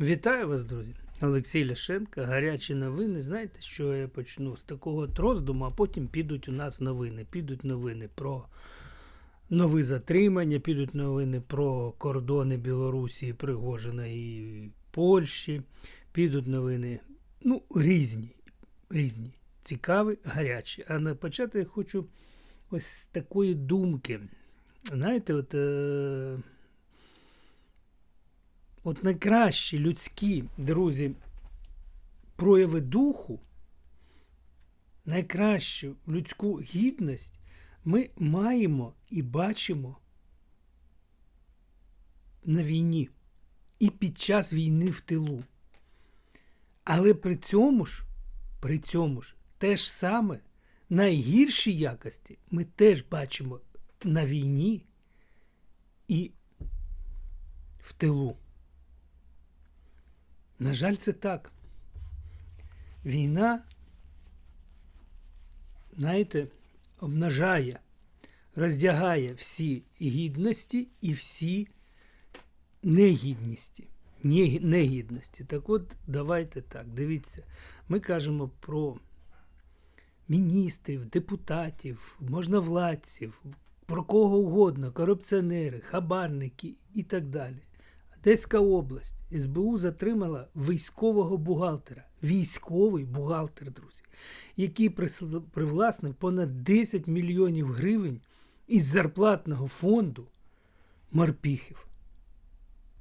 Вітаю вас, друзі! Олексій Ляшенко, гарячі новини. Знаєте, що я почну з такого роздуму, а потім підуть у нас новини. Підуть новини про нові затримання, підуть новини про кордони Білорусі, Пригожина і Польщі. Підуть новини, ну, різні, різні, цікаві, гарячі. А на почати я хочу ось з такої думки. Знаєте, от. Е- От найкращі людські, друзі, прояви духу, найкращу людську гідність ми маємо і бачимо на війні і під час війни в тилу. Але при цьому ж, при цьому ж, те ж саме найгірші якості ми теж бачимо на війні і в тилу. На жаль, це так. Війна, знаєте, обнажає, роздягає всі гідності і всі негідності. Негідності. Так от, давайте так, дивіться, ми кажемо про міністрів, депутатів, можновладців, про кого угодно, корупціонери, хабарники і так далі. Одеська область. СБУ затримала військового бухгалтера. Військовий бухгалтер, друзі, який привласнив понад 10 мільйонів гривень із зарплатного фонду морпіхів.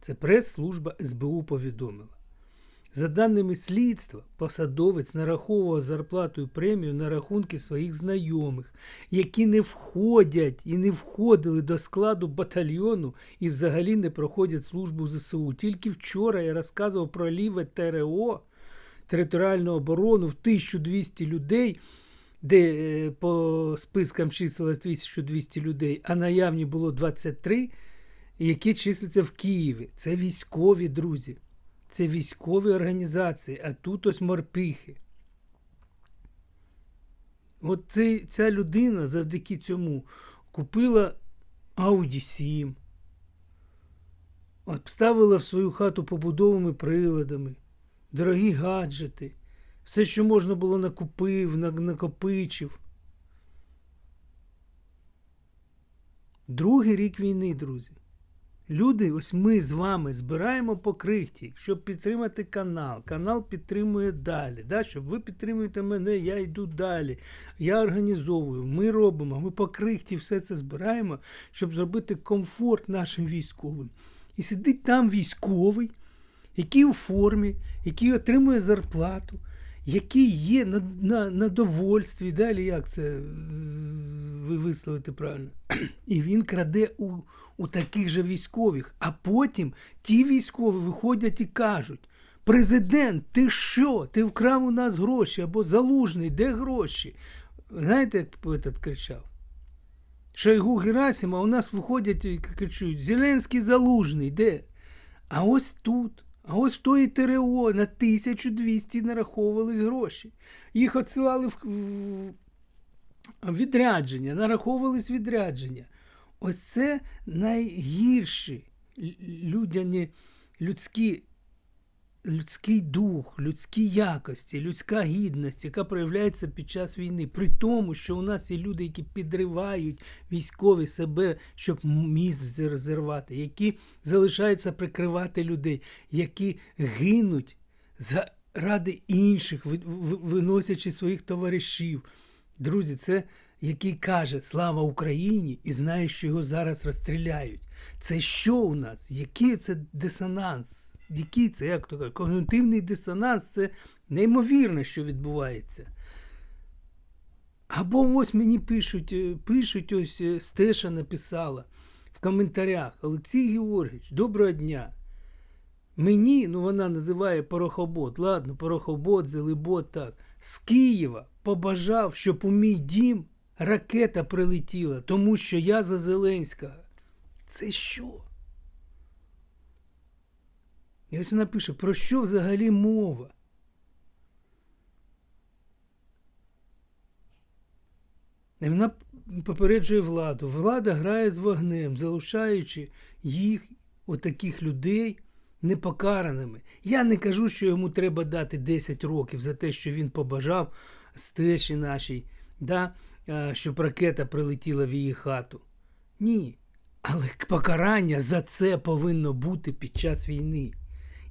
Це прес-служба СБУ повідомила. За даними слідства, посадовець нараховував зарплату і премію на рахунки своїх знайомих, які не входять і не входили до складу батальйону і взагалі не проходять службу ЗСУ. Тільки вчора я розказував про ліве ТРО, територіальну оборону в 1200 людей, де е, по спискам числилось 1200 людей, а наявні було 23, які числяться в Києві. Це військові друзі. Це військові організації, а тут ось морпіхи. От цей, ця людина завдяки цьому купила Audi 7, обставила в свою хату побудовими приладами, дорогі гаджети, все, що можна було накупив, накопичив. Другий рік війни, друзі. Люди, ось ми з вами збираємо по крихті, щоб підтримати канал. Канал підтримує далі. Да? Щоб ви підтримуєте мене, я йду далі. Я організовую, ми робимо, ми по крихті все це збираємо, щоб зробити комфорт нашим військовим. І сидить там військовий, який у формі, який отримує зарплату, який є на, на, на довольстві, далі як це висловити правильно. І він краде у, у таких же військових. А потім ті військові виходять і кажуть: Президент, ти що? Ти вкрав у нас гроші або залужний, де гроші? Знаєте, як этот кричав? Шойгу Герасима, у нас виходять і кричуть: Зеленський залужний, де? А ось тут, а ось в тої ТРО на 1200 нараховувались гроші. Їх відсилали в відрядження, нараховувались відрядження. Ось це найгірші людяні людські, людський дух, людські якості, людська гідність, яка проявляється під час війни. При тому, що у нас є люди, які підривають військові себе, щоб міст розірвати, які залишаються прикривати людей, які гинуть заради інших, ви- ви- виносячи своїх товаришів. Друзі, це який каже Слава Україні і знає, що його зараз розстріляють. Це що у нас? Який це дисонанс? Який це, як то кажуть, когнітивний дисонанс це неймовірно, що відбувається. Або ось мені пишуть, е, пишуть, ось е, Стеша написала в коментарях Олексій Георгійович, доброго дня. Мені, ну вона називає порохобот, ладно, порохобот, зелебот, так. З Києва побажав, щоб у мій дім ракета прилетіла, тому що я за Зеленського. Це що? І ось вона пише, про що взагалі мова? І вона попереджує владу. Влада грає з вогнем, залишаючи їх, отаких людей, непокараними. Я не кажу, що йому треба дати 10 років за те, що він побажав стежі нашій, да, е, щоб ракета прилетіла в її хату. Ні. Але покарання за це повинно бути під час війни.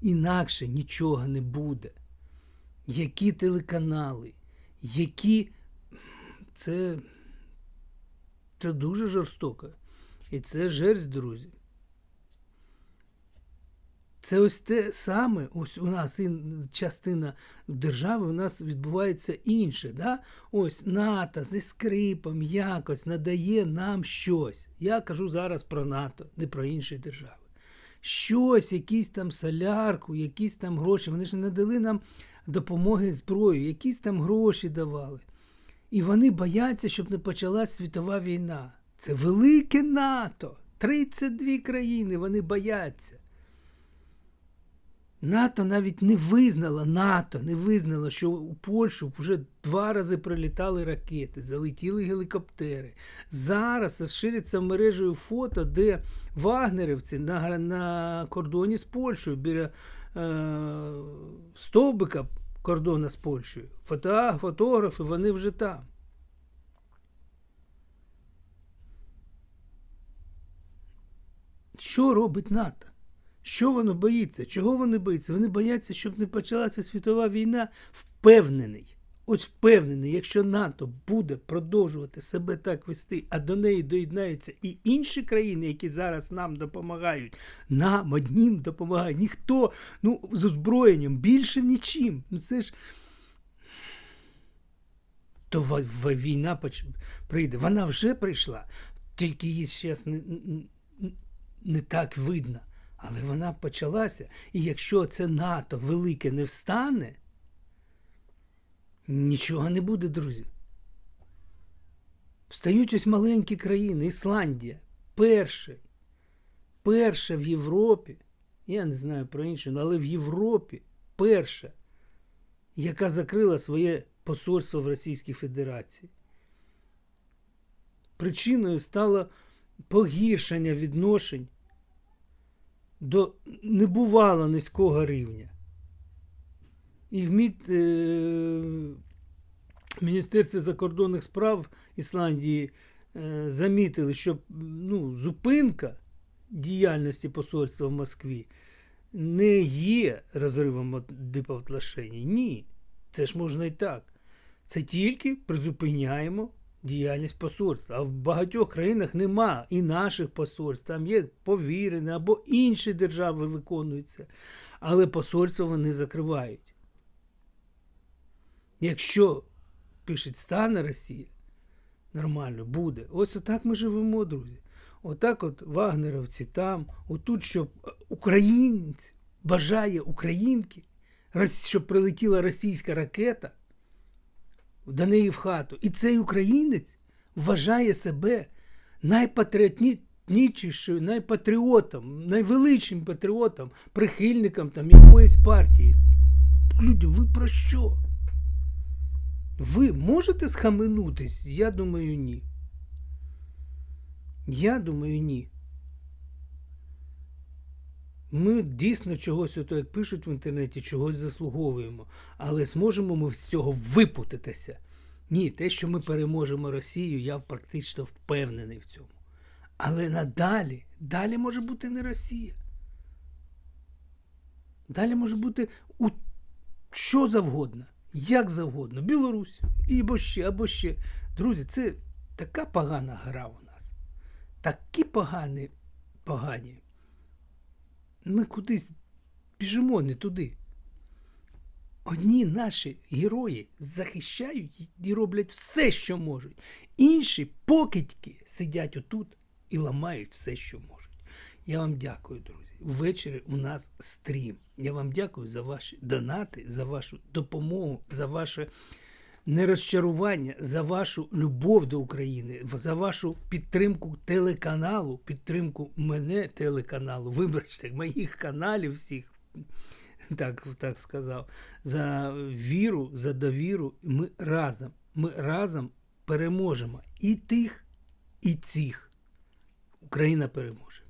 Інакше нічого не буде. Які телеканали, які. Це, це дуже жорстоко. І це жерсть, друзі. Це ось те саме, ось у нас частина держави у нас відбувається інше. Да? Ось НАТО зі скрипом якось надає нам щось. Я кажу зараз про НАТО, не про інші держави. Щось, якісь там солярку, якісь там гроші. Вони ж не дали нам допомоги зброю, якісь там гроші давали. І вони бояться, щоб не почалась світова війна. Це велике НАТО. 32 країни вони бояться. НАТО навіть не визнало, НАТО не визнало, що у Польщу вже два рази прилітали ракети, залетіли гелікоптери. Зараз розшириться мережею фото, де вагнерівці на на кордоні з Польщею біля е, стовбика кордону з Польщею. Фото, фотографи, вони вже там. Що робить НАТО? Що воно боїться? Чого вони боїться? Вони бояться, щоб не почалася світова війна. Впевнений. От впевнений, якщо НАТО буде продовжувати себе так вести, а до неї доєднаються і інші країни, які зараз нам допомагають, нам однім допомагають. Ніхто ну, з озброєнням більше нічим. Ну це ж. То війна прийде. Вона вже прийшла, тільки її зараз не, не так видно. Але вона почалася, і якщо це НАТО велике не встане, нічого не буде, друзі. Встають ось маленькі країни, Ісландія, перша, перша в Європі, я не знаю про іншу, але в Європі перша, яка закрила своє посольство в Російській Федерації. Причиною стало погіршення відношень до небувало низького рівня. І в МІД, е, Міністерстві закордонних справ Ісландії е, замітили, що ну, зупинка діяльності посольства в Москві не є розривом дипотлашення. Ні. Це ж можна і так. Це тільки призупиняємо діяльність посольства. А в багатьох країнах нема і наших посольств. Там є повірені або інші держави виконуються. Але посольства вони закривають. Якщо пишуть стане Росія, нормально буде. Ось отак ми живемо, друзі. Отак от вагнеровці там, отут, щоб українець бажає українки, щоб прилетіла російська ракета до неї в хату. І цей українець вважає себе найпатріотнішою, найпатріотом, найвеличним патріотом, прихильником там якоїсь партії. Люди, ви про що? Ви можете схаменутись? Я думаю, ні. Я думаю, ні. Ми дійсно чогось, ото, як пишуть в інтернеті, чогось заслуговуємо. Але зможемо ми з цього випутатися. Ні, те, що ми переможемо Росію, я практично впевнений в цьому. Але надалі, далі може бути не Росія. Далі може бути у що завгодно, як завгодно, Білорусь, або ще, або ще. Друзі, це така погана гра у нас. Такі погані, погані ми кудись біжимо не туди. Одні наші герої захищають і роблять все, що можуть. Інші покидьки сидять отут і ламають все, що можуть. Я вам дякую, друзі. Ввечері у нас стрім. Я вам дякую за ваші донати, за вашу допомогу, за ваше не розчарування за вашу любов до України, за вашу підтримку телеканалу, підтримку мене телеканалу, вибачте, моїх каналів всіх. Так так сказав, за віру, за довіру. Ми разом, ми разом переможемо і тих, і цих. Україна переможе.